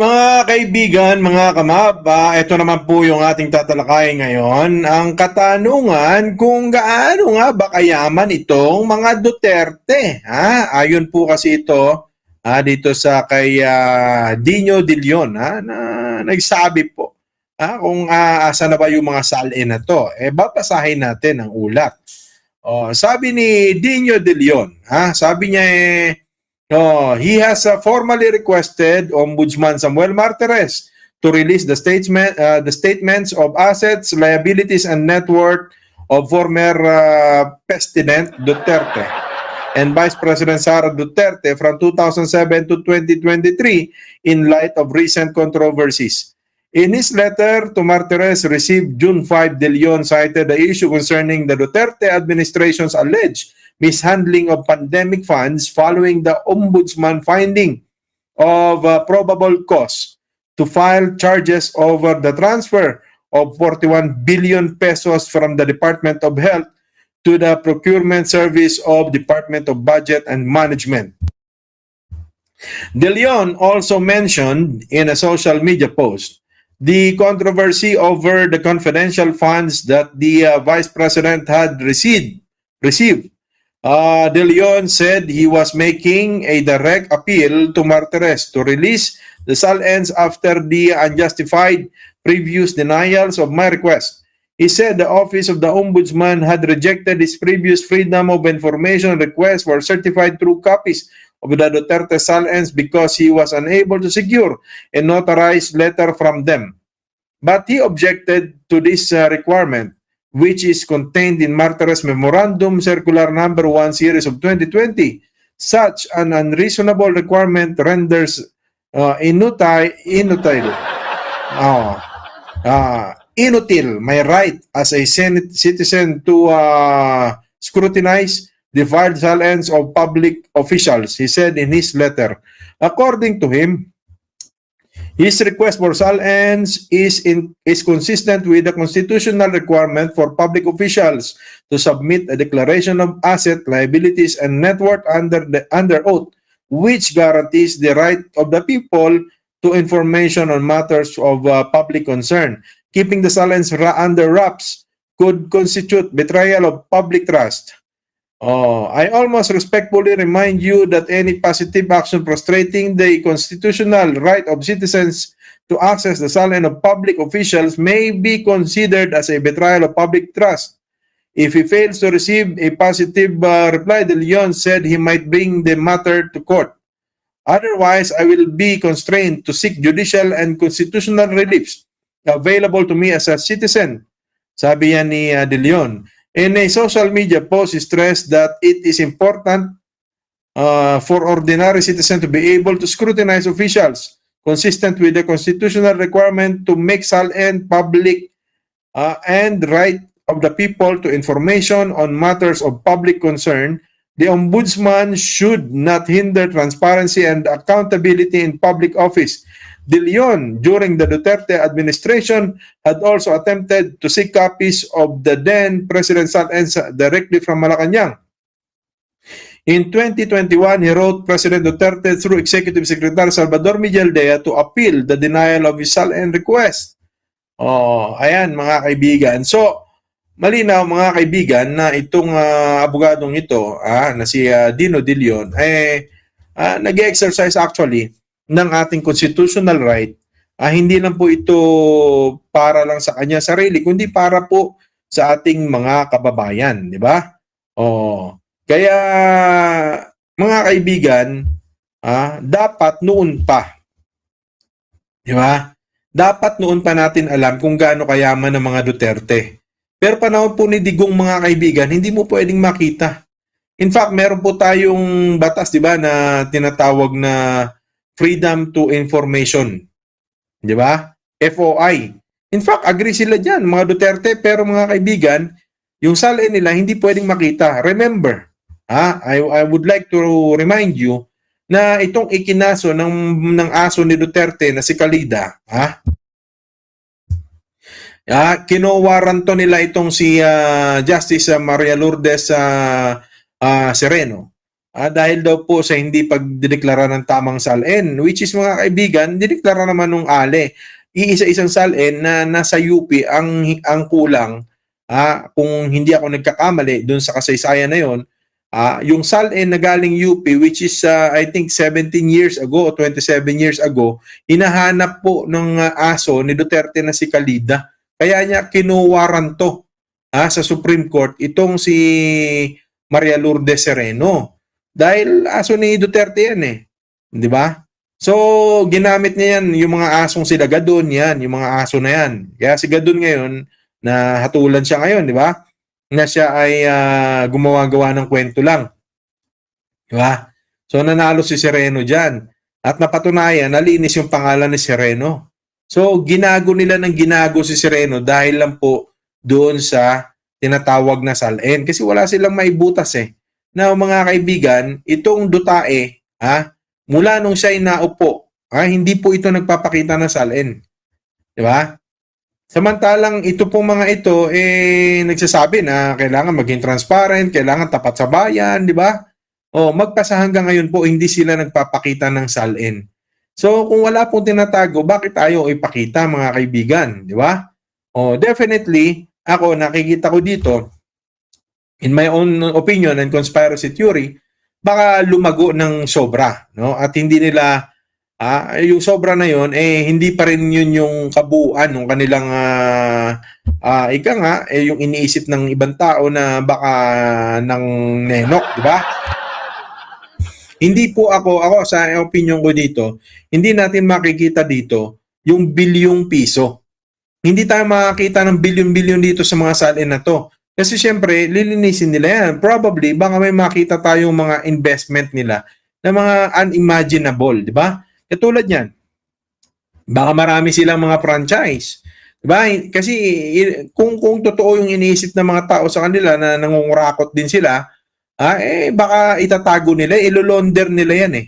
Mga kaibigan, mga kamab, ah, ito naman po yung ating tatalakay ngayon. Ang katanungan kung gaano nga ba kayaman itong mga Duterte. Ha? Ayon po kasi ito ah, dito sa kay ah, Dino De Leon ha, na nagsabi po ah, kung ah, asa na ba yung mga salin na to. Eh, babasahin natin ang ulat. Oh, sabi ni Dino De Leon, ha, sabi niya eh, Oh, he has uh, formally requested Ombudsman Samuel Martires to release the statement uh, the statements of assets, liabilities and net worth of former uh, President Duterte and Vice President Sara Duterte from 2007 to 2023 in light of recent controversies. In his letter to Martires received June 5, De Leon cited the issue concerning the Duterte administration's alleged mishandling of pandemic funds following the ombudsman finding of uh, probable cause to file charges over the transfer of 41 billion pesos from the Department of Health to the procurement service of Department of Budget and Management. De Leon also mentioned in a social media post the controversy over the confidential funds that the uh, vice president had received received Uh, De Leon said he was making a direct appeal to Martires to release the SALENs after the unjustified previous denials of my request. He said the Office of the Ombudsman had rejected his previous Freedom of Information request for certified true copies of the Duterte SALENs because he was unable to secure a notarized letter from them. But he objected to this uh, requirement which is contained in Martires Memorandum Circular Number 1 Series of 2020. Such an unreasonable requirement renders uh, inutile, inutile, uh, uh, inutil my right as a Senate citizen to uh, scrutinize the filed silence of public officials, he said in his letter. According to him, His request for SALENs is in is consistent with the constitutional requirement for public officials to submit a declaration of asset, liabilities, and net worth under the under oath, which guarantees the right of the people to information on matters of uh, public concern. Keeping the SALENs ra- under wraps could constitute betrayal of public trust. Oh, I almost respectfully remind you that any positive action frustrating the constitutional right of citizens to access the salary of public officials may be considered as a betrayal of public trust. If he fails to receive a positive uh, reply, De Leon said he might bring the matter to court. Otherwise, I will be constrained to seek judicial and constitutional reliefs available to me as a citizen. Sabi yan ni uh, De Leon. In a social media post, he stressed that it is important uh, for ordinary citizens to be able to scrutinize officials consistent with the constitutional requirement to make SALN public uh, and right of the people to information on matters of public concern. The ombudsman should not hinder transparency and accountability in public office. De Leon, during the Duterte administration, had also attempted to seek copies of the then President SALENs directly from Malacanang. In 2021, he wrote President Duterte through Executive Secretary Salvador Mijaldea to appeal the denial of his SALN request. Oh, ayan mga kaibigan. So, malinaw mga kaibigan na itong ah, abogadong ito, ah, na si ah, Dino De Leon, eh, ah, nag-exercise actually ng ating constitutional right. Ah, hindi lang po ito para lang sa kanya sarili, kundi para po sa ating mga kababayan, di ba? Oh, kaya mga kaibigan, ah, dapat noon pa, di ba? Dapat noon pa natin alam kung gaano kayaman ng mga Duterte. Pero panahon po ni Digong mga kaibigan, hindi mo pwedeng makita. In fact, meron po tayong batas, di ba, na tinatawag na Freedom to Information. Di ba? FOI. In fact, agree sila dyan, mga Duterte, pero mga kaibigan, yung salin nila hindi pwedeng makita. Remember, ha, I, I would like to remind you na itong ikinaso ng, ng aso ni Duterte na si Kalida, ha, Ah, kinowaranto nila itong si ah, Justice ah, Maria Lourdes ah, ah, Sereno Ah, dahil daw po sa hindi pagdedeklara ng tamang salin, which is mga kaibigan, dideklara naman nung ALE. Iisa-isang salin na nasa UP ang ang kulang. Ah, kung hindi ako nagkakamali doon sa kasaysayan na 'yon, ah, yung salin na galing UP which is ah, I think 17 years ago o 27 years ago, hinahanap po ng ah, aso ni Duterte na si Kalida. Kaya niya kinuwaranto ah, sa Supreme Court itong si Maria Lourdes Sereno. Dahil aso ni Duterte yan eh. Di ba? So, ginamit niya yan, yung mga asong sila Gadon, yan, yung mga aso na yan. Kaya si Gadon ngayon, na hatulan siya ngayon, di ba? Na siya ay ah, gumawa-gawa ng kwento lang. Di ba? So, nanalo si Sereno dyan. At napatunayan, nalinis yung pangalan ni Sereno. So, ginago nila ng ginago si Sereno dahil lang po doon sa tinatawag na salin. Kasi wala silang maibutas eh na mga kaibigan, itong dutae, ha, mula nung siya ay naupo, ha, hindi po ito nagpapakita ng salin. Di ba? Samantalang ito pong mga ito, eh, nagsasabi na kailangan maging transparent, kailangan tapat sa bayan, di ba? O, magpasa hanggang ngayon po, hindi sila nagpapakita ng salin. So, kung wala pong tinatago, bakit tayo ipakita, mga kaibigan? Di ba? O, definitely, ako, nakikita ko dito, in my own opinion and conspiracy theory, baka lumago ng sobra, no? At hindi nila ah, yung sobra na yon eh hindi pa rin yun yung kabuuan ng kanilang ah, ah, ika nga eh yung iniisip ng ibang tao na baka ng nenok, di ba? Hindi po ako, ako sa opinion ko dito, hindi natin makikita dito yung bilyong piso. Hindi tayo makakita ng bilyon-bilyon dito sa mga salin na to. Kasi syempre, lilinisin nila yan. Probably, baka may makita tayong mga investment nila na mga unimaginable, di ba? Katulad yan. Baka marami silang mga franchise. Di ba? Kasi kung, kung totoo yung iniisip ng mga tao sa kanila na nangungurakot din sila, ah, eh baka itatago nila, ilolonder nila yan eh.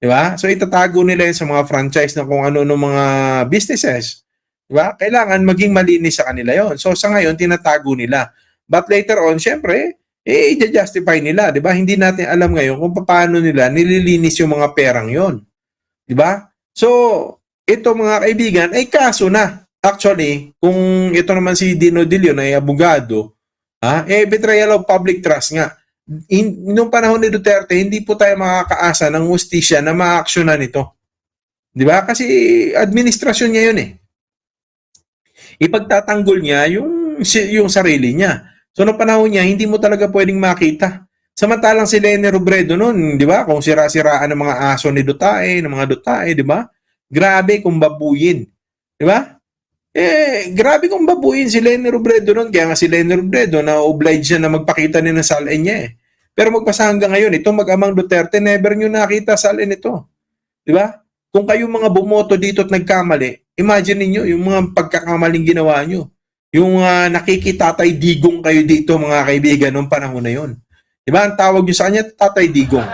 Di ba? So itatago nila yan sa mga franchise na kung ano ng mga businesses. Di ba? Kailangan maging malinis sa kanila yon. So sa ngayon, tinatago nila. But later on, syempre, eh, i-justify nila, di ba? Hindi natin alam ngayon kung paano nila nililinis yung mga perang yon. Di ba? So, ito mga kaibigan, ay kaso na. Actually, kung ito naman si Dino De Leon ay abogado, ha, eh, betrayal of public trust nga. In, nung panahon ni Duterte, hindi po tayo makakaasa ng justisya na ma-actionan ito. Di ba? Kasi administrasyon niya yun eh. Ipagtatanggol niya yung, yung sarili niya. So, noong panahon niya, hindi mo talaga pwedeng makita. Samantalang si Lene Robredo noon, di ba? Kung sira-siraan ng mga aso ni Dutae, ng mga Dutae, di ba? Grabe kung babuyin. Di ba? Eh, grabe kung babuyin si Lene Robredo noon. Kaya nga si Lene Robredo na obliged siya na magpakita ni ng salin niya eh. Pero magpasa hanggang ngayon, itong mag-amang Duterte, never nyo nakita salin ito. Di ba? Kung kayo mga bumoto dito at nagkamali, imagine niyo yung mga pagkakamaling ginawa nyo. Yung uh, nakikitatay digong kayo dito mga kaibigan noong panahon na yon. Di ba? Ang tawag nyo sa kanya, tatay digong.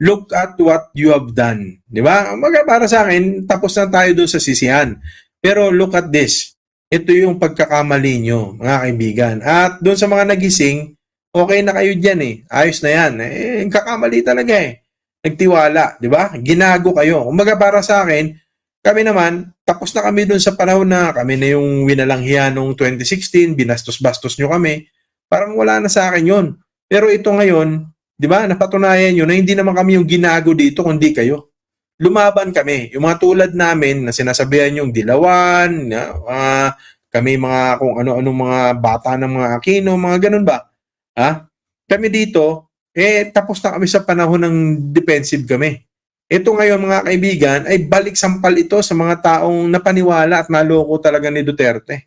Look at what you have done. Di ba? Mga para sa akin, tapos na tayo doon sa sisihan. Pero look at this. Ito yung pagkakamali nyo, mga kaibigan. At doon sa mga nagising, okay na kayo dyan eh. Ayos na yan. Eh, kakamali talaga eh. Nagtiwala, di ba? Ginago kayo. Umaga para sa akin, kami naman, tapos na kami doon sa panahon na kami na yung winalanghiya noong 2016, binastos-bastos nyo kami. Parang wala na sa akin yun. Pero ito ngayon, di ba, napatunayan nyo na hindi naman kami yung ginago dito, kundi kayo. Lumaban kami. Yung mga tulad namin na sinasabihan yung dilawan, ah, kami mga kung ano-anong mga bata ng mga Aquino, mga ganun ba? Ha? Kami dito, eh tapos na kami sa panahon ng defensive kami. Ito ngayon mga kaibigan ay balik sampal ito sa mga taong napaniwala at naloko talaga ni Duterte.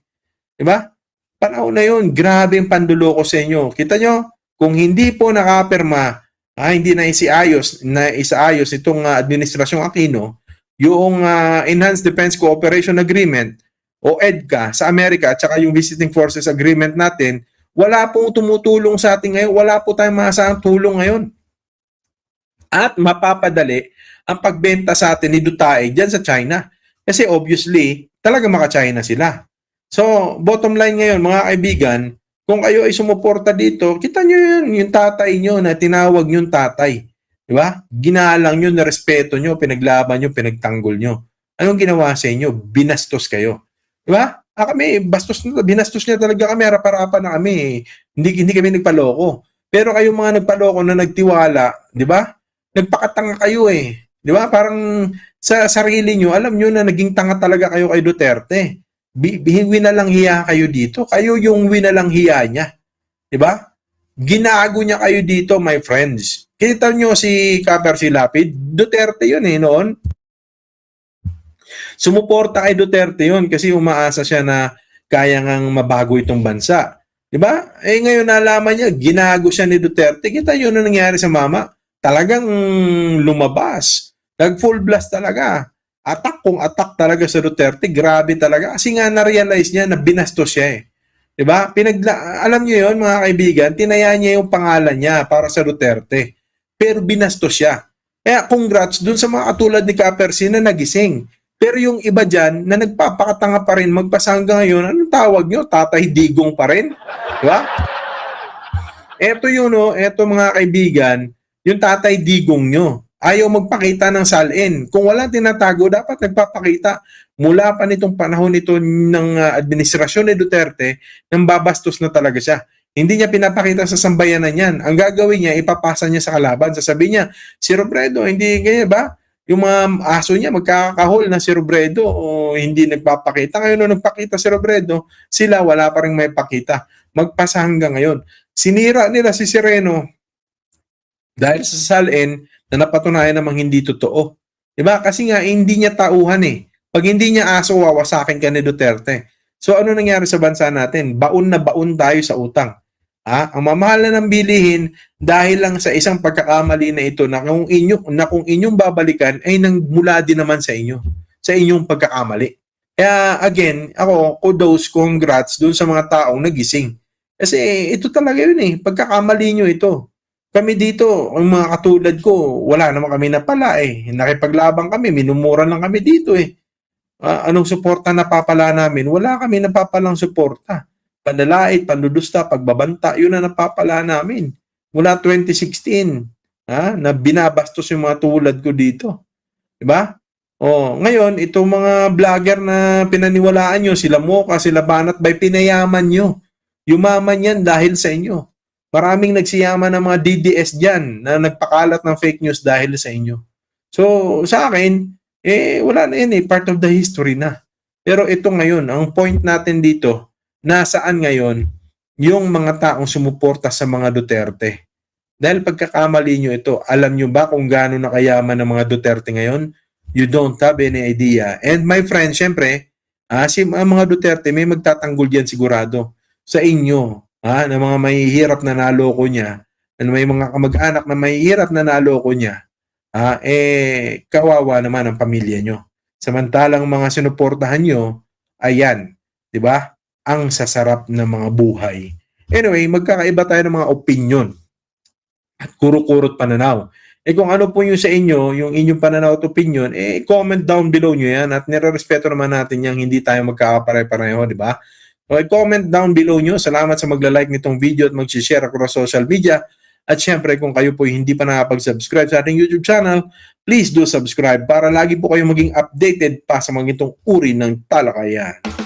'Di ba? Panahon na 'yon, grabe ang panduloko sa inyo. Kita nyo, kung hindi po nakapirma, ah, hindi na isiayos, na isaayos itong uh, administrasyong Aquino, yung uh, Enhanced Defense Cooperation Agreement o EDCA sa Amerika at saka yung Visiting Forces Agreement natin, wala pong tumutulong sa atin ngayon, wala po tayong maasahang tulong ngayon. At mapapadali ang pagbenta sa atin ni Dutae dyan sa China. Kasi obviously, talaga maka-China sila. So, bottom line ngayon, mga kaibigan, kung kayo ay sumuporta dito, kita nyo yun, yung tatay nyo na tinawag nyo tatay. Di ba? Ginalang nyo, respeto nyo, pinaglaban nyo, pinagtanggol nyo. Anong ginawa sa inyo? Binastos kayo. Di ba? Ah, kami, bastos na, binastos niya talaga kami, harap-harapan na kami. Hindi, hindi kami nagpaloko. Pero kayong mga nagpaloko na nagtiwala, di ba? Nagpakatanga kayo eh. Di ba? Parang sa sarili nyo, alam nyo na naging tanga talaga kayo kay Duterte. Bi- bi- winalang hiya kayo dito. Kayo yung winalang hiya niya. Di ba? Ginago niya kayo dito, my friends. Kita nyo si Kaper si Lapid, Duterte yun eh noon. Sumuporta kay Duterte yun kasi umaasa siya na kaya ngang mabago itong bansa. Di ba? Eh ngayon nalaman niya, ginago siya ni Duterte. Kita yun na nangyari sa mama. Talagang lumabas. Nag full blast talaga. Attack kung attack talaga sa Duterte. Grabe talaga. Kasi nga na-realize niya na binastos siya eh. 'Di ba? Pinagla alam niyo 'yon mga kaibigan, tinaya niya yung pangalan niya para sa Duterte. Pero binastos siya. Kaya congrats dun sa mga katulad ni Kapersi na nagising. Pero yung iba dyan na nagpapakatanga pa rin magpasa hanggang ngayon, anong tawag nyo? Tatay Digong pa rin? Di ba? Eto yun, no? Eto mga kaibigan, yung tatay Digong nyo. Ayaw magpakita ng salin. Kung walang tinatago, dapat nagpapakita. Mula pa nitong panahon nito ng uh, administrasyon ni Duterte, nang babastos na talaga siya. Hindi niya pinapakita sa sambayanan yan. Ang gagawin niya, ipapasa niya sa kalaban. Sasabihin niya, si Robredo, hindi ganyan ba? Yung mga aso niya, magkakahol na si Robredo o hindi nagpapakita. Ngayon, nung nagpakita si Robredo, sila wala pa rin may pakita. Magpasa hanggang ngayon. Sinira nila si Sereno dahil sa salin na napatunayan namang hindi totoo. Diba? Kasi nga, hindi niya tauhan eh. Pag hindi niya aso, wawasakin ka ni Duterte. So ano nangyari sa bansa natin? Baon na baon tayo sa utang. Ha? Ang mamahal na ng bilihin dahil lang sa isang pagkakamali na ito na kung, inyo, na kung inyong babalikan ay nang mula din naman sa inyo. Sa inyong pagkakamali. Kaya again, ako, kudos, congrats dun sa mga taong nagising. Kasi ito talaga yun eh. Pagkakamali nyo ito. Kami dito, ang mga katulad ko, wala naman kami napala eh. Nakipaglabang kami, minumura lang kami dito eh. Ah, anong suporta napapala namin? Wala kami napapalang suporta. Panlalait, pandudusta, pagbabanta, yun ang napapala namin. Mula 2016, ha, na binabastos yung mga tulad ko dito. 'Di ba? Oh, ngayon itong mga vlogger na pinaniwalaan nyo, sila Mocha, sila Banat by pinayaman nyo. Yumaman yan dahil sa inyo. Maraming nagsiyaman ng mga DDS dyan na nagpakalat ng fake news dahil sa inyo. So, sa akin, eh, wala na yun eh. Part of the history na. Pero ito ngayon, ang point natin dito, nasaan ngayon yung mga taong sumuporta sa mga Duterte. Dahil pagkakamali nyo ito, alam nyo ba kung gaano nakayaman ng mga Duterte ngayon? You don't have any idea. And my friend, syempre, ah, si ang mga Duterte, may magtatanggol diyan sigurado sa inyo, ah, na mga mahihirap na naloko niya, na may mga kamag-anak na mahihirap na naloko niya, ah, eh, kawawa naman ang pamilya nyo. Samantalang mga sinuportahan nyo, ayan, di ba? Ang sasarap ng mga buhay. Anyway, magkakaiba tayo ng mga opinion at kuro-kurot pananaw. Eh kung ano po yung sa inyo, yung inyong pananaw at opinion, eh comment down below nyo yan at nire-respeto naman natin yung hindi tayo magkakapare-pareho, di ba? So, comment down below nyo. Salamat sa magla-like nitong video at mag-share across social media. At syempre, kung kayo po hindi pa nakapag-subscribe sa ating YouTube channel, please do subscribe para lagi po kayo maging updated pa sa mga itong uri ng talakayan.